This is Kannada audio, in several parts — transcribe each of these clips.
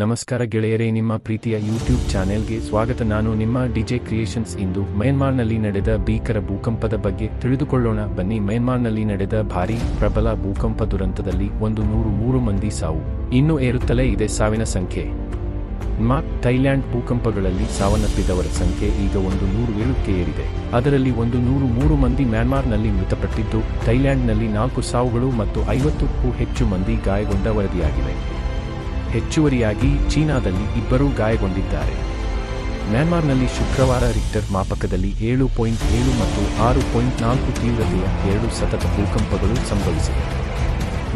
ನಮಸ್ಕಾರ ಗೆಳೆಯರೇ, ನಿಮ್ಮ ಪ್ರೀತಿಯ ಯೂಟ್ಯೂಬ್ ಚಾನೆಲ್ಗೆ ಸ್ವಾಗತ. ನಾನು ನಿಮ್ಮ ಡಿಜೆ ಕ್ರಿಯೇಷನ್ಸ್ ಇಂದು ಮಯನ್ಮಾರ್ನಲ್ಲಿ ನಡೆದ ಭೀಕರ ಭೂಕಂಪದ ಬಗ್ಗೆ ತಿಳಿದುಕೊಳ್ಳೋಣ. ಬನ್ನಿ, ಮಯನ್ಮಾರ್ನಲ್ಲಿ ನಡೆದ ಭಾರೀ ಪ್ರಬಲ ಭೂಕಂಪ ದುರಂತದಲ್ಲಿ ಒಂದು ನೂರು ಮೂರು ಮಂದಿ ಸಾವು. ಇನ್ನೂ ಏರುತ್ತಲೇ ಇದೆ ಸಾವಿನ ಸಂಖ್ಯೆ. ಮಾಕ್, ಥೈಲ್ಯಾಂಡ್ ಭೂಕಂಪಗಳಲ್ಲಿ ಸಾವನ್ನಪ್ಪಿದವರ ಸಂಖ್ಯೆ ಈಗ ಒಂದು ನೂರು ಏಳಕ್ಕೆ ಏರಿದೆ. ಅದರಲ್ಲಿ ಒಂದು ನೂರು ಮೂರು ಮಂದಿ ಮ್ಯಾನ್ಮಾರ್ನಲ್ಲಿ ಮೃತಪಟ್ಟಿದ್ದು, ಥೈಲ್ಯಾಂಡ್ನಲ್ಲಿ ನಾಲ್ಕು ಸಾವುಗಳು ಮತ್ತು ಐವತ್ತಕ್ಕೂ ಹೆಚ್ಚು ಮಂದಿ ಗಾಯಗೊಂಡ ವರದಿಯಾಗಿವೆ. ಹೆಚ್ಚುವರಿಯಾಗಿ ಚೀನಾದಲ್ಲಿ ಇಬ್ಬರೂ ಗಾಯಗೊಂಡಿದ್ದಾರೆ. ಮ್ಯಾನ್ಮಾರ್ನಲ್ಲಿ ಶುಕ್ರವಾರ ರಿಕ್ಟರ್ ಮಾಪಕದಲ್ಲಿ ಏಳು ಪಾಯಿಂಟ್ ಏಳು ಮತ್ತು ಆರು ಪಾಯಿಂಟ್ ನಾಲ್ಕು ತೀವ್ರತೆಯ ಎರಡು ಸತತ ಭೂಕಂಪಗಳು ಸಂಭವಿಸಿವೆ.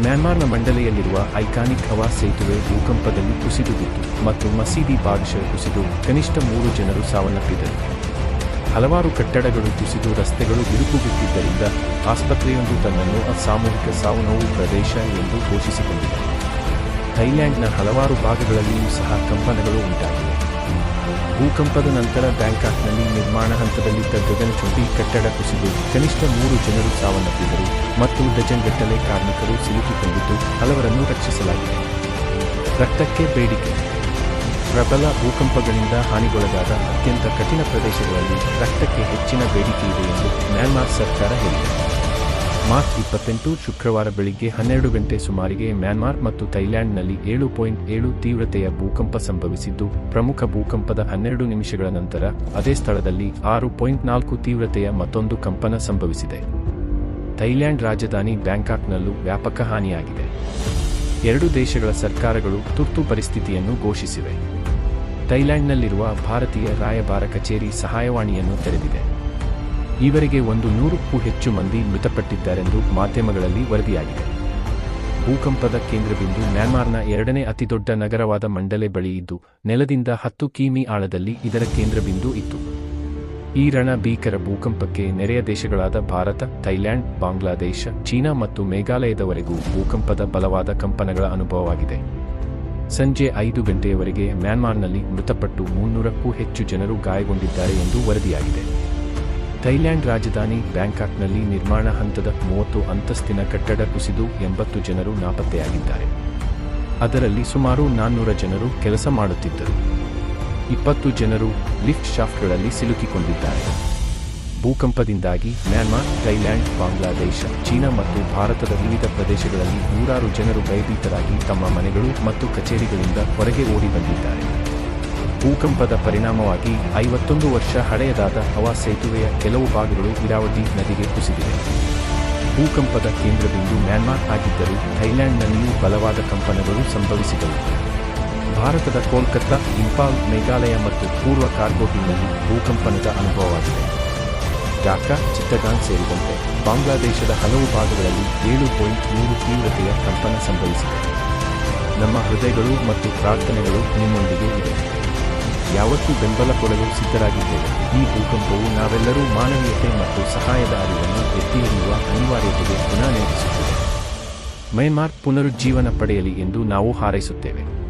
ಮ್ಯಾನ್ಮಾರ್ನ ಮಂಡಲೆಯಲ್ಲಿರುವ ಐಕಾನಿಕ್ ಹವಾ ಸೇತುವೆ ಭೂಕಂಪದಲ್ಲಿ ಕುಸಿದು ಬಿತ್ತು ಮತ್ತು ಮಸೀದಿ ಬಾದ್ಶಾ ಕುಸಿದು ಕನಿಷ್ಠ ಮೂರು ಜನರು ಸಾವನ್ನಪ್ಪಿದರು. ಹಲವಾರು ಕಟ್ಟಡಗಳು ಕುಸಿದು ರಸ್ತೆಗಳು ಬಿರುಕು ಬಿಟ್ಟಿದ್ದರಿಂದ ಆಸ್ಪತ್ರೆಯೊಂದು ತನ್ನನ್ನು ಅಸಾಮೂಹಿಕ ಸಾವು ನೋವು ಪ್ರದೇಶ ಎಂದು ಘೋಷಿಸಿಕೊಂಡಿದೆ. ಥೈಲ್ಯಾಂಡ್ನ ಹಲವಾರು ಭಾಗಗಳಲ್ಲಿಯೂ ಸಹ ಕಂಪನಗಳು ಉಂಟಾಗಿವೆ. ಭೂಕಂಪದ ನಂತರ ಬ್ಯಾಂಕಾಕ್ನಲ್ಲಿ ನಿರ್ಮಾಣ ಹಂತದಲ್ಲಿದ್ದ ಗಗನಚುಂಬಿ ಕಟ್ಟಡ ಕುಸಿದು ಕನಿಷ್ಠ ಮೂರು ಜನರು ಸಾವನ್ನಪ್ಪಿದರು ಮತ್ತು ಡಜನ್ಗಟ್ಟಲೆ ಕಾರ್ಮಿಕರು ಸಿಲುಕಿಕೊಂಡಿದ್ದು ಹಲವರನ್ನು ರಕ್ಷಿಸಲಾಗಿದೆ. ರಕ್ತಕ್ಕೆ ಬೇಡಿಕೆ. ಪ್ರಬಲ ಭೂಕಂಪಗಳಿಂದ ಹಾನಿಗೊಳಗಾದ ಅತ್ಯಂತ ಕಠಿಣ ಪ್ರದೇಶಗಳಲ್ಲಿ ರಕ್ತಕ್ಕೆ ಹೆಚ್ಚಿನ ಬೇಡಿಕೆ ಇದೆ ಎಂದು ಮ್ಯಾನ್ಮಾರ್ ಸರ್ಕಾರ ಹೇಳಿದೆ. ಮಾರ್ಚ್ ಇಪ್ಪತ್ತೆಂಟು ಶುಕ್ರವಾರ ಬೆಳಿಗ್ಗೆ ಹನ್ನೆರಡು ಗಂಟೆ ಸುಮಾರಿಗೆ ಮ್ಯಾನ್ಮಾರ್ ಮತ್ತು ಥೈಲ್ಯಾಂಡ್ನಲ್ಲಿ ಏಳು ಪಾಯಿಂಟ್ ಏಳು ತೀವ್ರತೆಯ ಭೂಕಂಪ ಸಂಭವಿಸಿದ್ದು, ಪ್ರಮುಖ ಭೂಕಂಪದ ಹನ್ನೆರಡು ನಿಮಿಷಗಳ ನಂತರ ಅದೇ ಸ್ಥಳದಲ್ಲಿ ಆರು ಪಾಯಿಂಟ್ ನಾಲ್ಕು ತೀವ್ರತೆಯ ಮತ್ತೊಂದು ಕಂಪನ ಸಂಭವಿಸಿದೆ. ಥೈಲ್ಯಾಂಡ್ ರಾಜಧಾನಿ ಬ್ಯಾಂಕಾಕ್ನಲ್ಲೂ ವ್ಯಾಪಕ ಹಾನಿಯಾಗಿದೆ. ಎರಡು ದೇಶಗಳ ಸರ್ಕಾರಗಳು ತುರ್ತು ಪರಿಸ್ಥಿತಿಯನ್ನು ಘೋಷಿಸಿವೆ. ಥೈಲ್ಯಾಂಡ್ನಲ್ಲಿರುವ ಭಾರತೀಯ ರಾಯಭಾರ ಕಚೇರಿ ಸಹಾಯವಾಣಿಯನ್ನು ತೆರೆದಿದೆ. ಈವರೆಗೆ ಒಂದು ನೂರಕ್ಕೂ ಹೆಚ್ಚು ಮಂದಿ ಮೃತಪಟ್ಟಿದ್ದಾರೆಂದು ಮಾಧ್ಯಮಗಳಲ್ಲಿ ವರದಿಯಾಗಿದೆ. ಭೂಕಂಪದ ಕೇಂದ್ರಬಿಂದು ಮ್ಯಾನ್ಮಾರ್ನ ಎರಡನೇ ಅತಿದೊಡ್ಡ ನಗರವಾದ ಮಂಡಲೆ ಬಳಿ ಇದ್ದು, ನೆಲದಿಂದ ಹತ್ತು ಕಿಮಿ ಆಳದಲ್ಲಿ ಇದರ ಕೇಂದ್ರಬಿಂದು ಇತ್ತು. ಈ ರಣ ಭೀಕರ ಭೂಕಂಪಕ್ಕೆ ನೆರೆಯ ದೇಶಗಳಾದ ಭಾರತ, ಥೈಲ್ಯಾಂಡ್, ಬಾಂಗ್ಲಾದೇಶ, ಚೀನಾ ಮತ್ತು ಮೇಘಾಲಯದವರೆಗೂ ಭೂಕಂಪದ ಬಲವಾದ ಕಂಪನಗಳ ಅನುಭವವಾಗಿದೆ. ಸಂಜೆ ಐದು ಗಂಟೆಯವರೆಗೆ ಮ್ಯಾನ್ಮಾರ್ನಲ್ಲಿ ಮೃತಪಟ್ಟು ಮುನ್ನೂರಕ್ಕೂ ಹೆಚ್ಚು ಜನರು ಗಾಯಗೊಂಡಿದ್ದಾರೆ ಎಂದು ವರದಿಯಾಗಿದೆ. ಥೈಲ್ಯಾಂಡ್ ರಾಜಧಾನಿ ಬ್ಯಾಂಕಾಕ್ನಲ್ಲಿ ನಿರ್ಮಾಣ ಹಂತದ ಮೂವತ್ತು ಅಂತಸ್ತಿನ ಕಟ್ಟಡ ಕುಸಿದು ಎಂಬತ್ತು ಜನರು ನಾಪತ್ತೆಯಾಗಿದ್ದಾರೆ. ಅದರಲ್ಲಿ ಸುಮಾರು ನಾನ್ನೂರ ಜನರು ಕೆಲಸ ಮಾಡುತ್ತಿದ್ದರು. ಇಪ್ಪತ್ತು ಜನರು ಲಿಫ್ಟ್ ಶಾಫ್ಟ್ಗಳಲ್ಲಿ ಸಿಲುಕಿಕೊಂಡಿದ್ದಾರೆ. ಭೂಕಂಪದಿಂದಾಗಿ ಮ್ಯಾನ್ಮಾರ್, ಥೈಲ್ಯಾಂಡ್, ಬಾಂಗ್ಲಾದೇಶ, ಚೀನಾ ಮತ್ತು ಭಾರತದ ವಿವಿಧ ಪ್ರದೇಶಗಳಲ್ಲಿ ನೂರಾರು ಜನರು ಭಯಭೀತರಾಗಿ ತಮ್ಮ ಮನೆಗಳು ಮತ್ತು ಕಚೇರಿಗಳಿಂದ ಹೊರಗೆ ಓಡಿ ಬಂದಿದ್ದಾರೆ. ಭೂಕಂಪದ ಪರಿಣಾಮವಾಗಿ ಐವತ್ತೊಂದು ವರ್ಷ ಹಳೆಯದಾದ ಹವಾ ಸೇತುವೆಯ ಕೆಲವು ಭಾಗಗಳು ಇರಾವತಿ ನದಿಗೆ ಕುಸಿದಿವೆ. ಭೂಕಂಪದ ಕೇಂದ್ರಬಿಂದು ಮ್ಯಾನ್ಮಾರ್ ಆಗಿದ್ದರೂ ಥೈಲ್ಯಾಂಡ್ನಲ್ಲಿಯೂ ಬಲವಾದ ಕಂಪನಗಳು ಸಂಭವಿಸಿದವು. ಭಾರತದ ಕೋಲ್ಕತ್ತಾ, ಇಂಫಾಲ್, ಮೇಘಾಲಯ ಮತ್ತು ಪೂರ್ವ ಕಾರ್ಗೋಟಿನಲ್ಲಿ ಭೂಕಂಪನದ ಅನುಭವವಾಗಿದೆ. ಢಾಕಾ ಚಿತ್ತಗಾಂಗ್ ಸೇರಿದಂತೆ ಬಾಂಗ್ಲಾದೇಶದ ಹಲವು ಭಾಗಗಳಲ್ಲಿ ಏಳು ಪಾಯಿಂಟ್ ಮೂರು ತೀವ್ರತೆಯ ಕಂಪನ ಸಂಭವಿಸಿದೆ. ನಮ್ಮ ಹೃದಯಗಳು ಮತ್ತು ಪ್ರಾರ್ಥನೆಗಳು ನಿಮ್ಮೊಂದಿಗೆ ಇದೆ ಯಾವತ್ತೂ ಬೆಂಬಲ ಕೊಡಲು ಸಿದ್ಧರಾಗಿದ್ದೇವೆ. ಈ ಭೂಕಂಪವು ನಾವೆಲ್ಲರೂ ಮಾನವೀಯತೆ ಮತ್ತು ಸಹಾಯದ ಅರಿವನ್ನು ಎತ್ತಿ ಹಿಡಿಯುವ ಅನಿವಾರ್ಯತೆಗೆ ಪುನಃ ನೆನಪಿಸುತ್ತಿದೆ ಮಯನ್ಮಾರ್ ಪುನರುಜ್ಜೀವನ ಪಡೆಯಲಿ ಎಂದು ನಾವು ಹಾರೈಸುತ್ತೇವೆ.